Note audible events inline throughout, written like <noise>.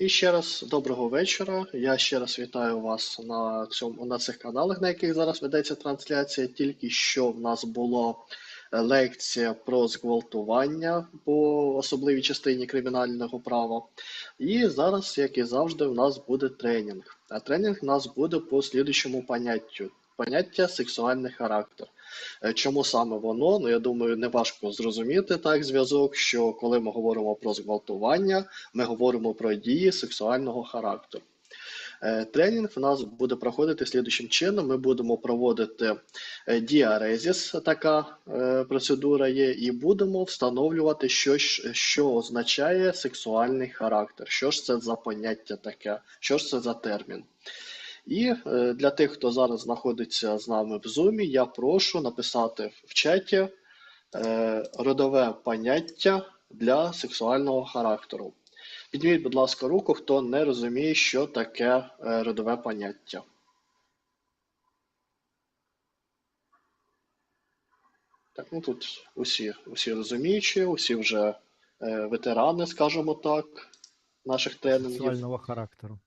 І ще раз доброго вечора. Я ще раз вітаю вас на цьому на цих каналах, на яких зараз ведеться трансляція. Тільки що в нас була е, лекція про зґвалтування по особливій частині кримінального права. І зараз, як і завжди, в нас буде тренінг. А тренінг у нас буде по слідчому поняттю. Поняття сексуальний характер. Е, Чому саме воно? Ну я думаю, не важко зрозуміти так зв'язок, що коли ми говоримо про зґвалтування, ми говоримо про дії сексуального характеру. Е, Тренінг в нас буде проходити слідуючим чином. Ми будемо проводити е, діарезіс, така процедура є, і будемо встановлювати, що, що означає сексуальний характер, що ж це за поняття таке, що ж це за термін. І е, для тих, хто зараз знаходиться з нами в Zoom, я прошу написати в чаті е, родове поняття для сексуального характеру. Підніміть, будь ласка, руку, хто не розуміє, що таке е, родове поняття. Так, ну тут усі, усі розуміючі, усі вже ветерани, скажімо так, наших тренінгів. сексуального характеру.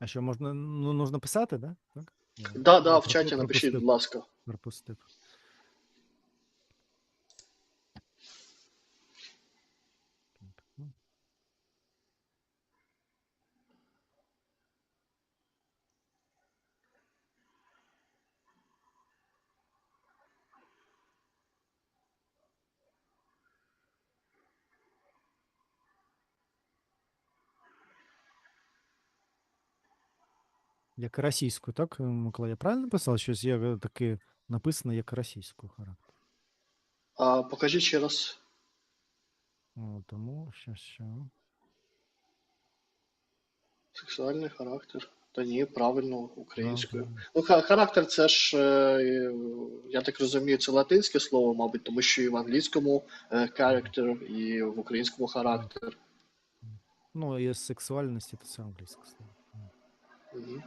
А що можна, ну, нужно писати, да? так? Да, да, в чаті напишіть, будь ласка. пропустив. Як російську, так, е, Микола? Я правильно писав? Щось є е, таке написано як російську характер. А, покажіть ще раз. О, тому що, що. Сексуальний характер. Та ні, правильно, українською. Ну, характер це ж, е, я так розумію, це латинське слово, мабуть, тому що і в англійському character, і в українському характер. Ну, і з сексуальності це англійське слово. Мгм.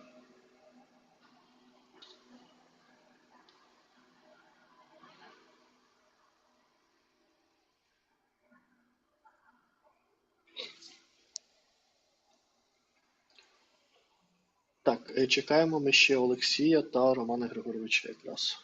Так, е, чекаємо ми ще Олексія та Романа Григоровича якраз.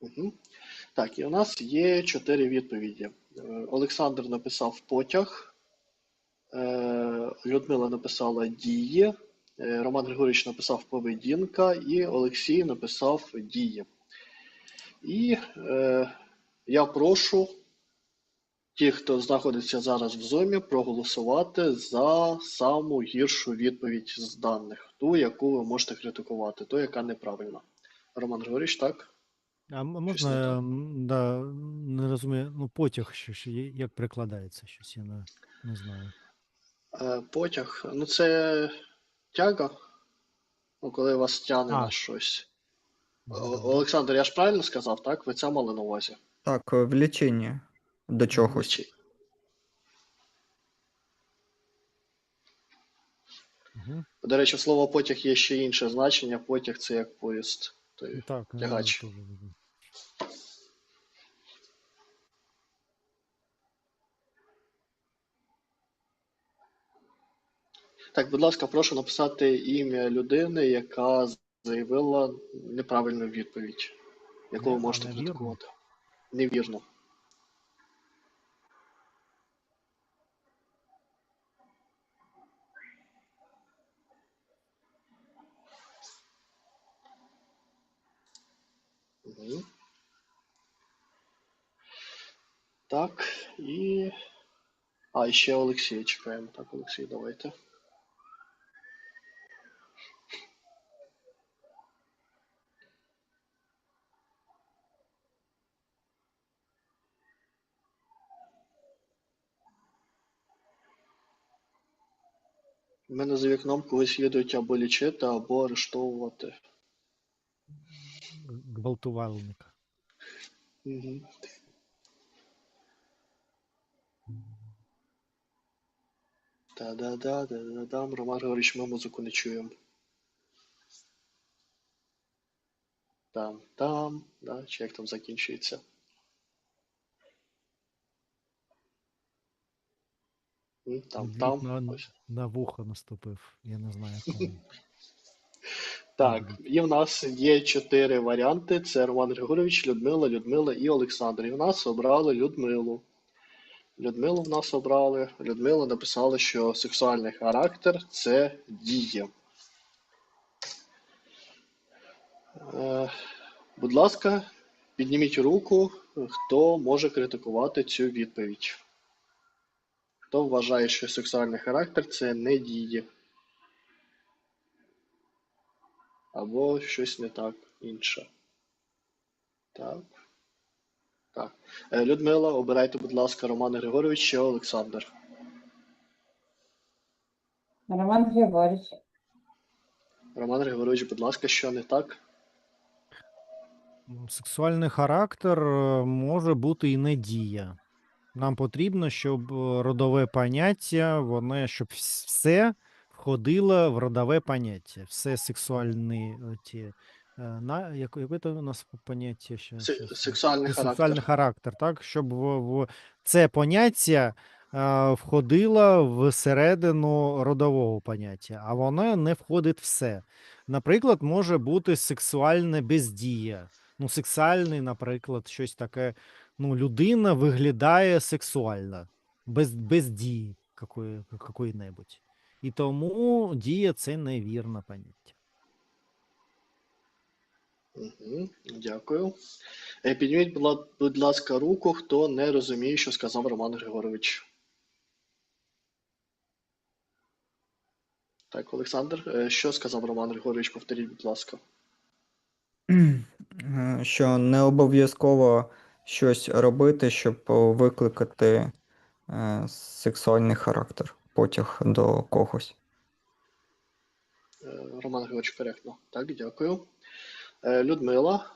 Угу. Так, і у нас є чотири відповіді. Е, Олександр написав потяг, Людмила написала дії, е, Роман Григорович написав поведінка, і Олексій написав дії. І е, я прошу тих, хто знаходиться зараз в зомі, проголосувати за саму гіршу відповідь з даних, ту, яку ви можете критикувати, ту, яка неправильна. Роман Григорович, так? А не можна, я, да, не розумію, ну, потяг, що, що як прикладається щось, я не, не знаю. Е, Потяг. Ну, це тяга. Ну, коли вас тягне на щось. Олександр, я ж правильно сказав, так? Ви це мали на увазі? Так, е, влічення до чогось. Мгм. До речі, слово потяг є ще інше значення. Потяг це як поїзд. Той Так, я тягач. Так, будь ласка, прошу написати ім'я людини, яка заявила неправильну відповідь, яку ви можете невірно? критикувати. Невірно. Так, і. А, ще Олексія чекаємо. Так, Олексій, давайте. У мене за вікном когось їдуть або лічити, або арештовувати. Гвалтувальник. Угу. Та-да-да, да-да-дам. Роман Григорійович, ми музику не чуємо. Там, там, да, чи як там закінчується. Там, Звіт там. на, на вухо наступив. Я не знаю кому. <laughs> Так, і в нас є чотири варіанти: це Роман Григорович, Людмила, Людмила і Олександр. І в нас обрали Людмилу. Людмилу в нас обрали. Людмила написала, що сексуальний характер це дія. Е, будь ласка, підніміть руку, хто може критикувати цю відповідь. Хто вважає, що сексуальний характер це не діє? Або щось не так інше. Так. Так. Е, Людмила, обирайте, будь ласка, Роман Григорович чи Олександр. Роман Григорьевич. Роман Григорович, будь ласка, що не так? Сексуальний характер е, може бути і не дія. Нам потрібно, щоб е, родове поняття, воно, щоб все входило в родове поняття. Все сексуальні ті. е, На, як, яке то у нас поняття ще? Се- Сексуальний характер. сексуальний характер, так? Щоб в, в це поняття е, входило всередину родового поняття, а воно не входить все. Наприклад, може бути сексуальне бездія. Ну, сексуальний, наприклад, щось таке. Ну, людина виглядає сексуально, без, без дії какої, какої-небудь. І тому дія це невірне поняття. Угу, дякую. Е, Підніміть, будь ласка, руку, хто не розуміє, що сказав Роман Григорович. Так, Олександр, е, що сказав Роман Григорович? Повторіть, будь ласка. Е, Що не обов'язково щось робити, щоб викликати е, сексуальний характер, потяг до когось. Е, Роман Григорович, коректно. Так, дякую. Е, Людмила.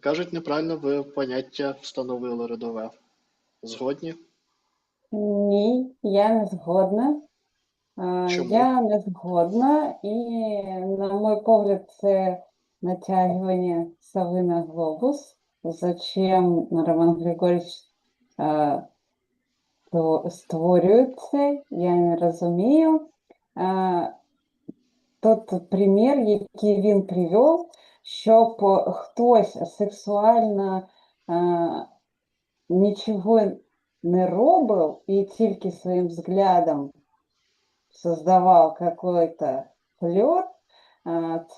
Кажуть, неправильно ви поняття встановили родове. Згодні? Ні, я не згодна. Чому? Я не згодна, і, на мой погляд, це натягивание совы на глобус. Зачем Роман Григорьевич е, то- створює це, я не розумію. Е, Тот примір, який він привів, щоб хтось сексуально е, нічого не робив і тільки своїм взглядом создавав какой-то флёр, а,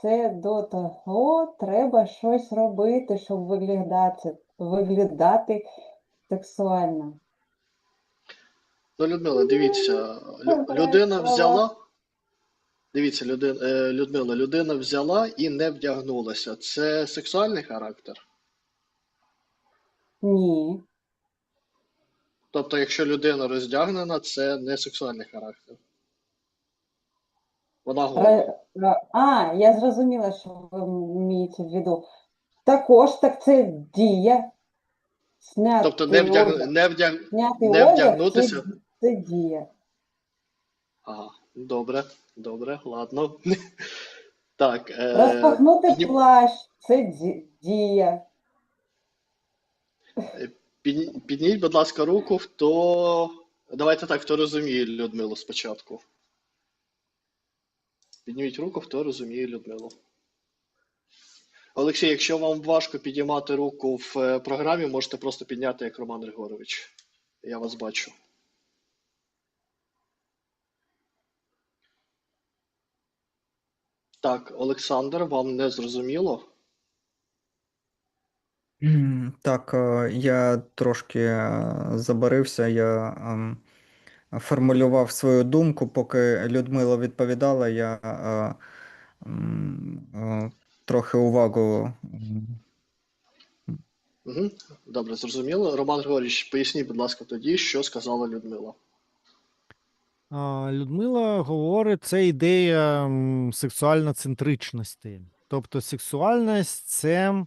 це до того треба щось робити, щоб виглядати, виглядати сексуально. Ну, Людмила, дивіться, людина взяла. Дивіться, людина, е, Людмила, людина взяла і не вдягнулася. Це сексуальний характер? Ні. Тобто, якщо людина роздягнена, це не сексуальний характер. Вона гола. Ре- А, я зрозуміла, що ви маєте в виду. Також так це дія. Зняти Тобто не, вдяг... не, вдяг... Зняти не одяг вдягнутися. Це, це дія. Ага, добре, добре, ладно. <laughs> Так, е... Розпахнути підні- плащ це дія. підні- Підніміть, будь ласка, руку, хто. Давайте так, хто розуміє Людмилу спочатку. Підніміть руку, хто розуміє Людмилу. Олексій, якщо вам важко підіймати руку в е, програмі, можете просто підняти як Роман Григорович. Я вас бачу. Так, Олександр, вам не зрозуміло? Так, е, я трошки е, забарився, я ем, формулював свою думку, поки Людмила відповідала, я е, е, трохи увагу. Угу. Добре, зрозуміло. Роман Григорович, поясніть, будь ласка, тоді, що сказала Людмила. Людмила говорить, це ідея сексуально-центричності. Тобто сексуальність це,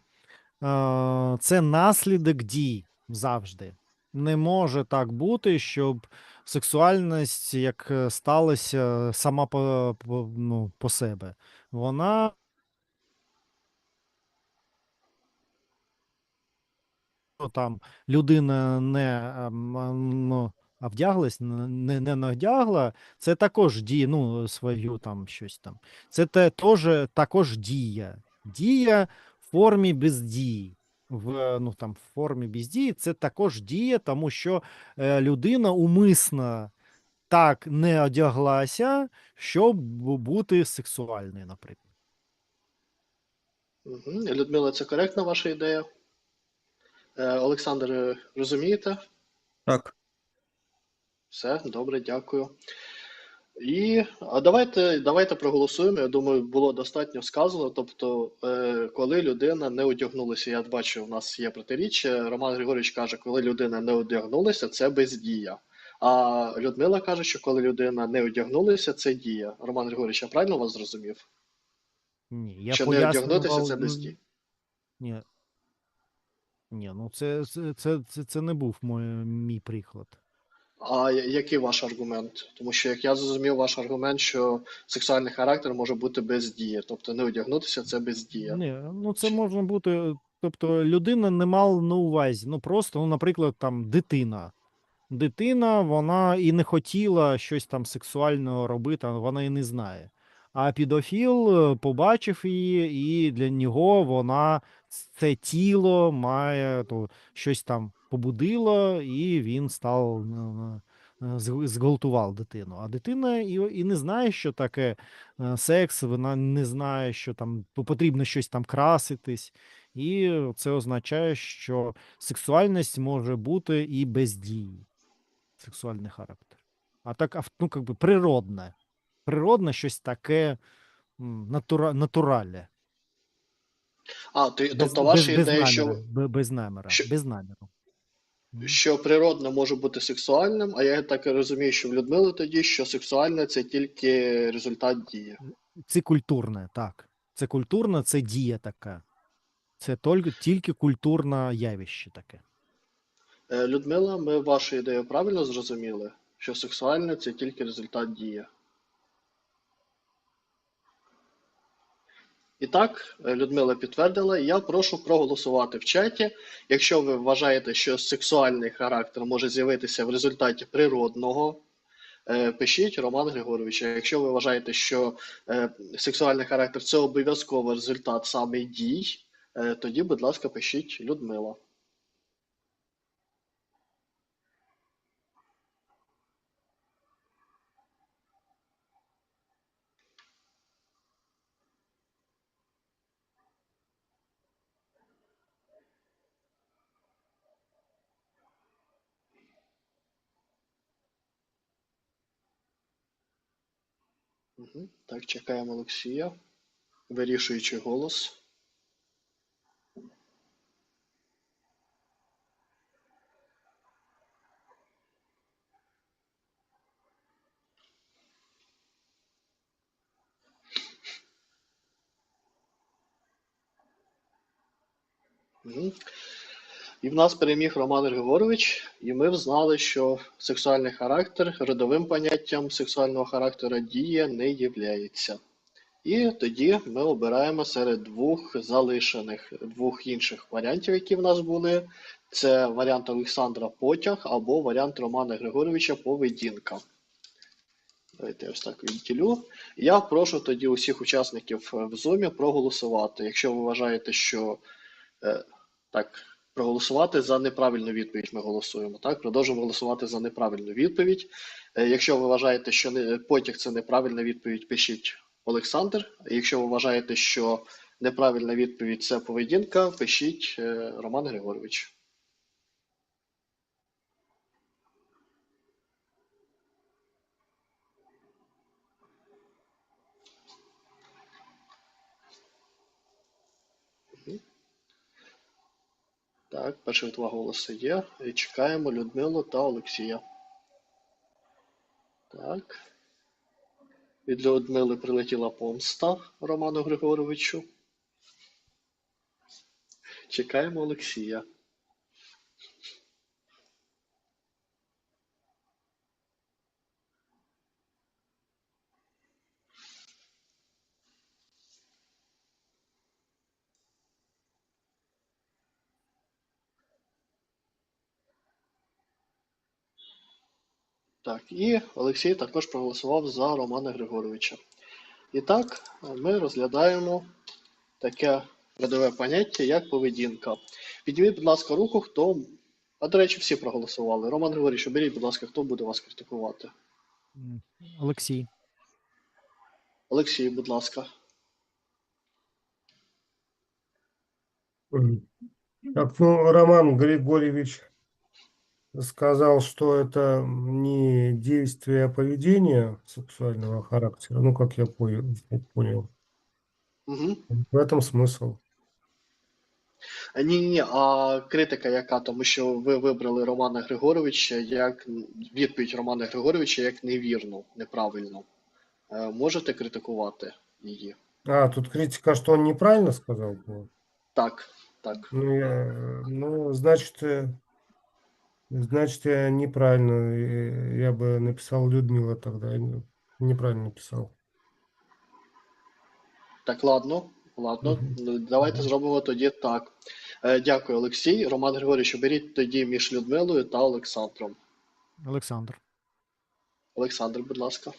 е, це наслідок дій завжди. Не може так бути, щоб сексуальність як е, сталася сама по, по, ну, по себе. Вона ну, там людина не ну, вдяглась, не, не надягла, це також діє, ну, свою там щось там. Це те, теж, також дія. Дія в формі бездії. В, ну, там, в формі бездії це також дія, тому що е, людина умисно так не одяглася, щоб бути сексуальною, наприклад. Угу. Людмила, це коректна ваша ідея? Е, Олександр, е, розумієте? Так. Все, добре, дякую. І а давайте, давайте проголосуємо. Я думаю, було достатньо сказано. Тобто, е, коли людина не одягнулася, я бачу, у нас є протиріччя. Роман Григорович каже, коли людина не одягнулася, це бездія. А Людмила каже, що коли людина не одягнулася, це дія. Роман Григорович, я правильно вас зрозумів? Ні, я що не одягнутися це бездія. Ні. Ні, ну це, це, це, це, це не був мой, мій приклад. А який ваш аргумент? Тому що, як я зрозумів, ваш аргумент, що сексуальний характер може бути без дії, тобто не одягнутися це бездія. Ні, ну це можна бути. Тобто людина не мала на увазі. Ну просто, ну, наприклад, там дитина. Дитина, вона і не хотіла щось там сексуального робити, вона і не знає. А підофіл е, побачив її, і для нього вона це тіло має то щось там побудило, і він став ну, зг- зґвалтував дитину. А дитина і, і не знає, що таке е, секс, вона не знає, що там потрібно щось там краситись. І це означає, що сексуальність може бути і без дії. Сексуальний характер. А так, ну, как би природне. Природне щось таке натура, натуральне. А, ти, Без, тобто без, ваша без, ідея, що, без наміра. що- Без наміру. Що природне може бути сексуальним, а я так і розумію, що в Людмили тоді, що сексуальне це тільки результат дії. Це культурне, так. Це культурне, це дія така. Це тільки, тільки культурне явище таке. Е, Людмила, ми вашу ідею правильно зрозуміли, що сексуальне це тільки результат дії. І так, е, Людмила підтвердила, я прошу проголосувати в чаті. Якщо ви вважаєте, що сексуальний характер може з'явитися в результаті природного, е, пишіть Роман Григорович. Якщо ви вважаєте, що е, сексуальний характер це обов'язково результат саме дій, тоді, будь ласка, пишіть Людмила. Так, чекаємо Олексія. Вирішуючий голос. Угу. І в нас переміг Роман Григорович, і ми взнали, що сексуальний характер родовим поняттям сексуального характеру дія не являється. І тоді ми обираємо серед двох залишених двох інших варіантів, які в нас були. Це варіант Олександра Потяг або варіант Романа Григоровича Поведінка. Давайте я ось так відділю. Я прошу тоді усіх учасників в Zoom проголосувати. Якщо ви вважаєте, що е, так, проголосувати за неправильну відповідь ми голосуємо. Так, продовжуємо голосувати за неправильну відповідь. Е, Якщо ви вважаєте, що не, потяг це неправильна відповідь, пишіть Олександр. Якщо ви вважаєте, що неправильна відповідь це поведінка, пишіть е, Роман Григорович. Так, перших два голоси є. І чекаємо Людмилу та Олексія. Так. Від Людмили прилетіла помста Роману Григоровичу. Чекаємо Олексія. Так, і Олексій також проголосував за Романа Григоровича. І так, ми розглядаємо таке рядове поняття, як поведінка. Підніміть, будь ласка, руку, хто. А до речі, всі проголосували. Роман Григорович, оберіть, будь ласка, хто буде вас критикувати. Олексій. Олексій, будь ласка. Так, ну, Роман Григорьевич сказал, что это не действие, а поведение сексуального характера, ну, как я понял. понял. Угу. В этом смысл. Ні, ні, ні, а критика яка? Тому що ви вибрали Романа Григоровича як відповідь Романа Григоровича як невірну, неправильну. Е, Можете критикувати її? А, тут критика, что он неправильно сказал было? Так, так. Ну, я, ну, значит, э, значит, я неправильно, э, я бы написал Людмила тогда, неправильно написал. Так, ладно, ладно. Ну, Давайте угу. зробимо тоді так. Е, Дякую, Олексій. Роман Григорович, оберіть тоді між Людмилою та Олександром. Олександр. Олександр, будь ласка.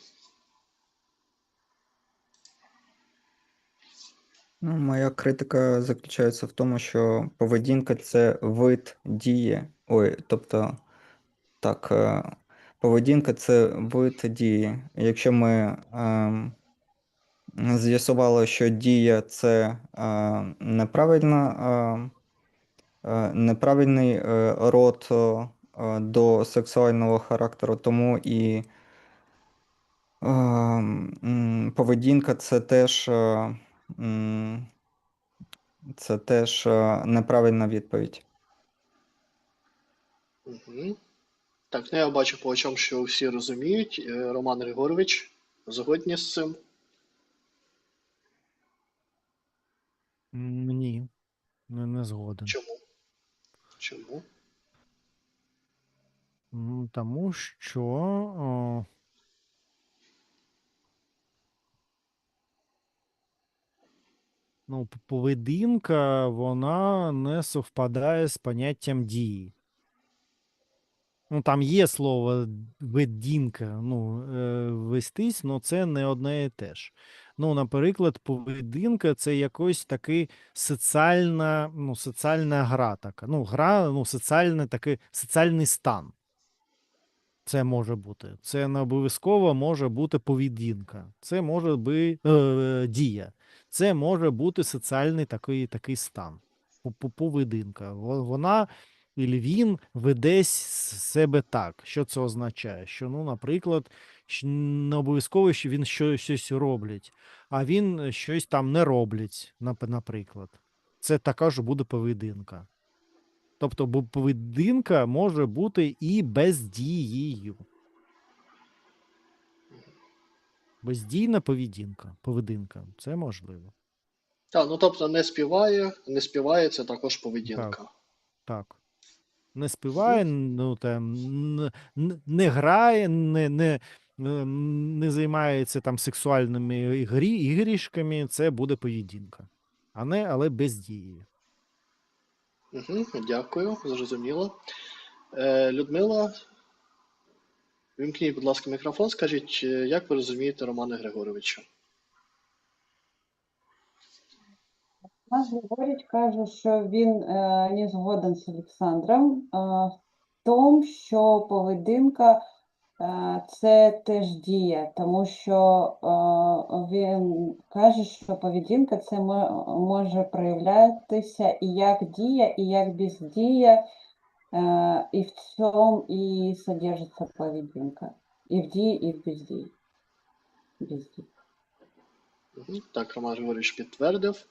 Ну, моя критика заключається в тому, що поведінка це вид дії. Ой, тобто, так, е, поведінка це вид дії. Якщо ми ем, з'ясували, що дія це е, неправильна, е, е, неправильний е, род е, до сексуального характеру, тому і е, м, поведінка це теж. Це теж е, неправильна відповідь. Угу. Так, ну я бачу по очам, що всі розуміють. Е, Роман Григорович, згодні з цим? Ні. Не, не згоден. Чому? Чому? Тому що о, ну, поведінка, вона не совпадає з поняттям дії. Ну, там є слово ведінка, ну, е, вестись, але це не одне і те ж. Ну, наприклад, поведінка це якось такий соціальна, ну, соціальна гра така. Ну, гра, ну, соціальний такий соціальний стан. Це може бути. Це не обов'язково може бути поведінка. Це може бути е, дія. Це може бути соціальний такий, такий стан. По- по- Поведінка. Вона і він веде себе так. Що це означає? Що, ну, наприклад, не обов'язково, що він що- щось роблять, а він щось там не роблять, наприклад. Це така ж буде поведінка. Тобто, поведінка може бути і бездією. Бездійна поведінка, поведінка. Це можливо. Так, ну тобто не співає, не співає це також поведінка. Так. Не співає, ну там не грає, не, не, е, не займається там сексуальними ігрі, ігрішками, це буде поведінка. А не, але бездією. Угу, дякую, зрозуміло. Е, Людмила, вімкніть, будь ласка, мікрофон. Скажіть, е, як ви розумієте Романа Григоровича? Наш Григорій каже, що він е, не згоден з Олександром е, в тому, що поведінка е, це теж дія, тому що е, він каже, що поведінка це мо- може проявлятися і як дія, і як бездія, е, і в цьому і содержиться поведінка. І в дії, і в бездії. Бездії. Так, Роман Григорович підтвердив.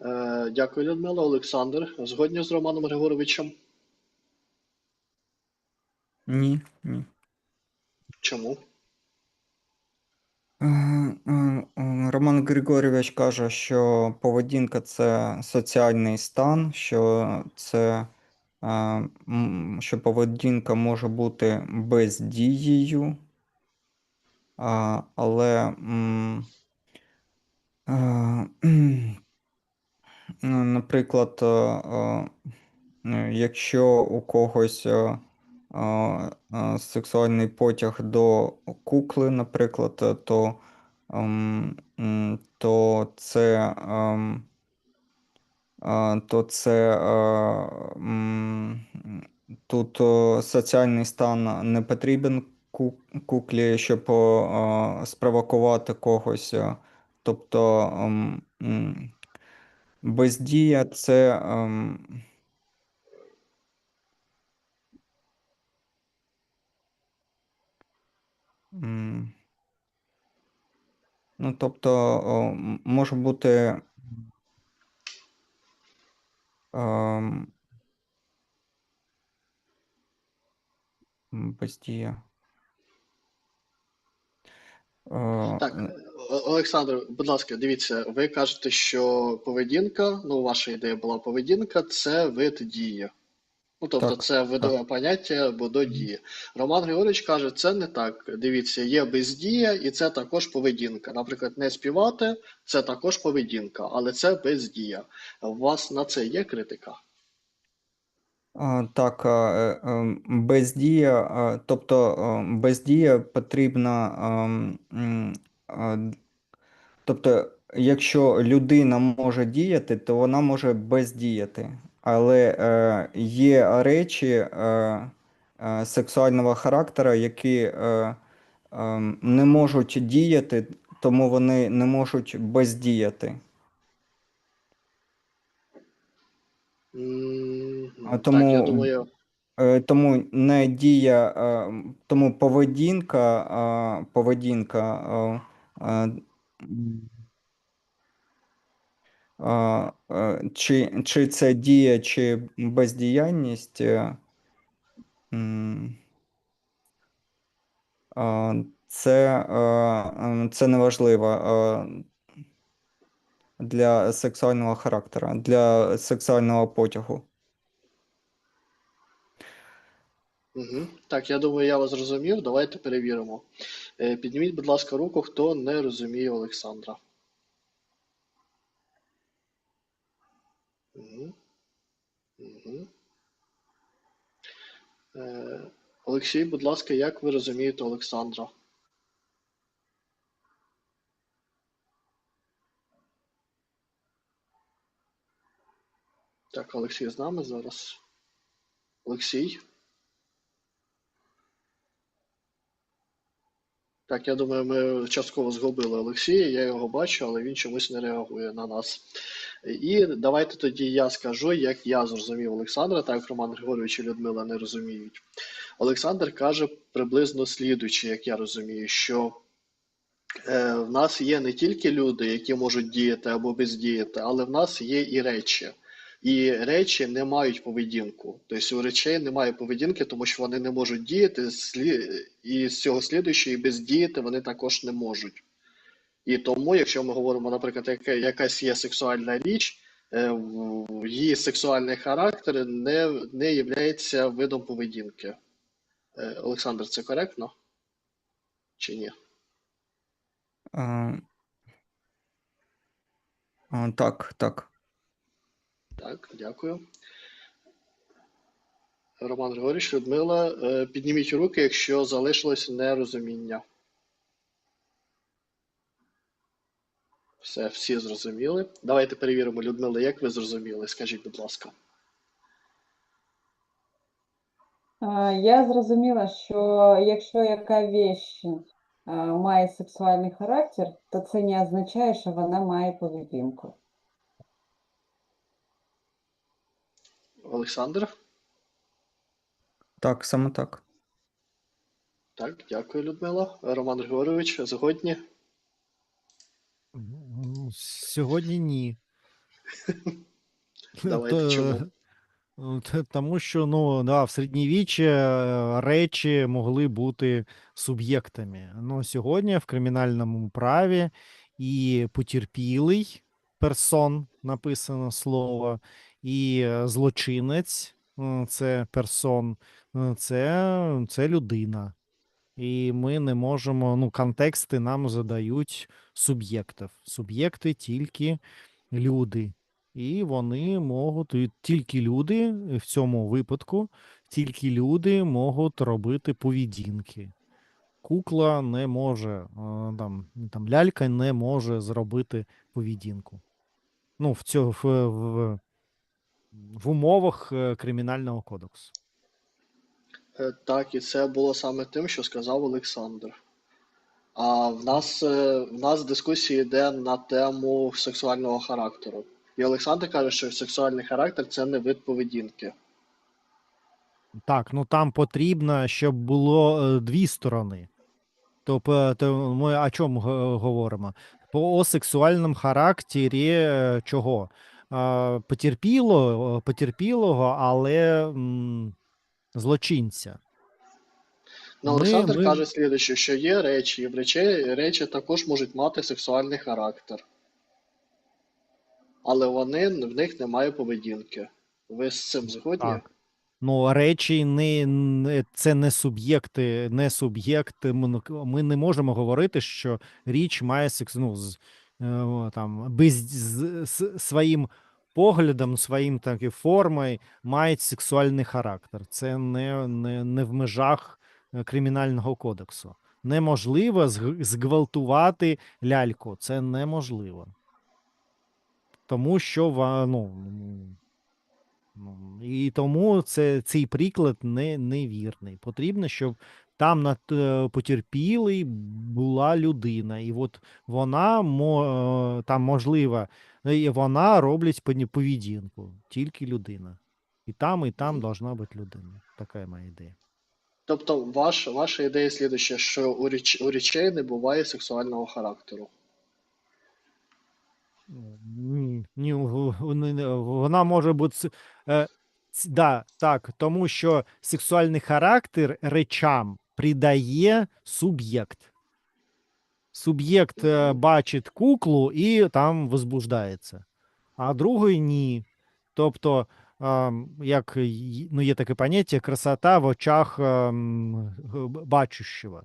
Е, Дякую, Людмила. Олександр, згодні з Романом Григоровичем? Ні, ні. Чому? Е, е, Роман Григорійович каже, що поведінка це соціальний стан, що це що поведінка може бути бездією, але <clears throat> ну, наприклад, е, е, якщо у когось е, сексуальний потяг до кукли, наприклад, то, ем, то це, ем, то це тут соціальний стан не потрібен куклі, щоб спровокувати когось. Тобто ем, бездія це. ем, Ну, тобто, може бути Е, Так, Олександр, будь ласка, дивіться, ви кажете, що поведінка, ну, ваша ідея була поведінка, це вид дії. Ну, тобто, Так, це видове поняття або до дії. Роман Григорович каже, це не так. Дивіться, є бездія, і це також поведінка. Наприклад, не співати це також поведінка, але це бездія. У вас на це є критика? Так, а, е, ем, бездія, а, тобто ем, бездія потрібна, ем, тобто, якщо людина може діяти, то вона може бездіяти. Але е, є речі е, е, сексуального характеру, які не можуть діяти, тому вони не можуть бездіяти. М, А Так, тому я думаю, Тому не дія, тому поведінка, поведінка, чи, чи це дія, чи бездіяльність, е, е, це, е, це неважливо е, для сексуального характеру, для сексуального потягу. Угу. Так, я думаю, я вас зрозумів. Давайте перевіримо. Е, Підніміть, будь ласка, руку, хто не розуміє Олександра. Е, Олексій, будь ласка, як ви розумієте Олександра? Так, Олексій з нами зараз. Олексій? Так, я думаю, ми частково згубили Олексія, я його бачу, але він чомусь не реагує на нас. І давайте тоді я скажу, як я зрозумів Олександра, так як Роман Григорович і Людмила не розуміють. Олександр каже приблизно слідуюче, як я розумію, що е, в нас є не тільки люди, які можуть діяти або бездіяти, але в нас є і речі. І речі не мають поведінку. Тобто у речей немає поведінки, тому що вони не можуть діяти, і з цього слідуючи, і бездіяти вони також не можуть. І тому, якщо ми говоримо, наприклад, яка, якась є сексуальна річ, е, її сексуальний характер не, не є видом поведінки. Е, Олександр, це коректно? Чи ні? Е, е, Так, так. Так, дякую. Роман Григорійович, Людмила, е, підніміть руки, якщо залишилось нерозуміння. Все, всі зрозуміли. Давайте перевіримо, Людмила, як ви зрозуміли? Скажіть, будь ласка. Я зрозуміла, що якщо яка вещь а, має сексуальний характер, то це не означає, що вона має поведінку. Олександр? Так, саме так. Так, дякую, Людмила. Роман Григорович, згодні? Сьогодні ні. <laughs> Давайте, чому? Тому що ну, да, в середньовіччі е, речі могли бути суб'єктами. Ну, сьогодні в кримінальному праві і потерпілий персон написано слово, і е, злочинець це персон, це, це людина. І ми не можемо, ну, контексти нам задають суб'єктів. Суб'єкти тільки люди. І вони можуть, тільки люди в цьому випадку, тільки люди можуть робити поведінки. Кукла не може, там, там лялька не може зробити поведінку. Ну, в, цьо, в, в, в умовах е, кримінального кодексу. Е, Так, і це було саме тим, що сказав Олександр. А в нас, е, в нас дискусія йде на тему сексуального характеру. І Олександр каже, що сексуальний характер це не вид поведінки. Так, ну там потрібно, щоб було е, дві сторони. Тобто, ми о чому говоримо? По сексуальному характері чого? Потерпіло, потерпілого, але злочинця. Ну, Олександр ми- каже слідуюче, що є речі, і в речі, речі також можуть мати сексуальний характер. Але вони, в них немає поведінки. Ви з цим згодні? Так. Ну, речі не, не це не суб'єкти, не суб'єкти. Ми, не- можемо говорити, що річ має секс, ну, з, е, там, без з, з своїм поглядом, своїм так, і формою має сексуальний характер. Це не, не, не в межах е, кримінального кодексу. Неможливо зґвалтувати ляльку. Це неможливо. Тому що ну, Ну, і тому це, цей приклад не, невірний. Потрібно, щоб там над е, потерпілий була людина, і от вона е, там можливо, і вона роблять поведінку, тільки людина. І там, і там должна бути людина. Така моя ідея. Тобто, ваш, ваша ідея слідуюча, що у, річ, у речей не буває сексуального характеру. Ні, ні, вона може бути. Е, да, так, тому що сексуальний характер речам придає суб'єкт. Суб'єкт е, бачить куклу і там возбуждається, а другий ні. Тобто, ем, як ну, є таке поняття красота в очах ем, бачущого.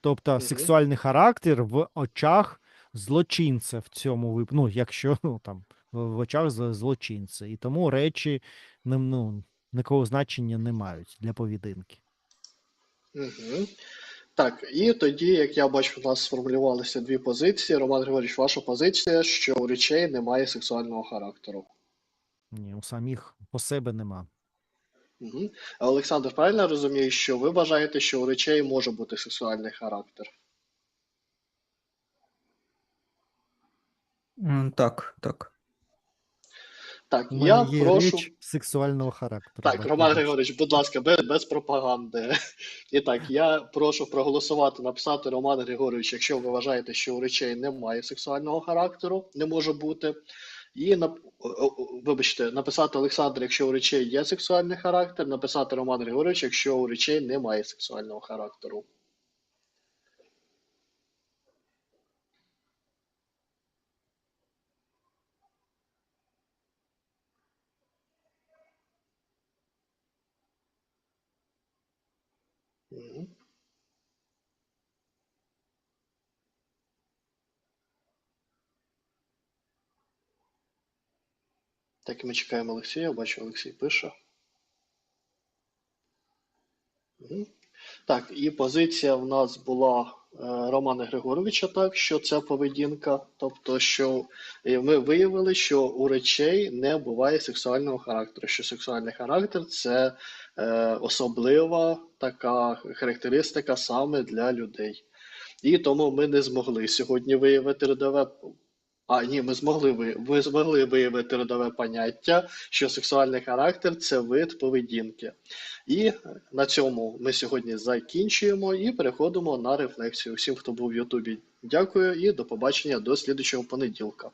Тобто Мгм. сексуальний характер в очах злочинця в цьому випадку, ну, якщо ну, там в очах злочинця. І тому речі ну, никакого значення не мають для поведінки. Угу. Так, і тоді, як я бачу, у нас сформулювалися дві позиції. Роман Григорійович, ваша позиція, що у речей немає сексуального характеру. Ні, у самих по себе нема. Угу. Олександр, правильно я розумію, що ви вважаєте, що у речей може бути сексуальний характер? Так, так. Так, У мене я є прошу. річ сексуального характеру. Так, Роман. Григорович, будь ласка, без, без пропаганди. І так, я прошу проголосувати, написати Роман Григорович, якщо ви вважаєте, що у речей немає сексуального характеру, не може бути. І нап... вибачте, написати Олександр, якщо у речей є сексуальний характер, написати Роман Григорович, якщо у речей немає сексуального характеру. Так, і ми чекаємо Олексія. Бачу, Олексій пише. Мгм. Так, і позиція в нас була е, Романа Григоровича, так, що це поведінка. Тобто, що е, ми виявили, що у речей не буває сексуального характеру, що сексуальний характер це е, особлива така характеристика саме для людей. І тому ми не змогли сьогодні виявити родове. А, ні, ми змогли ви, ви змогли виявити родове поняття, що сексуальний характер це вид поведінки. І на цьому ми сьогодні закінчуємо і переходимо на рефлексію. Всім, хто був в Ютубі, дякую і до побачення до слідчого понеділка.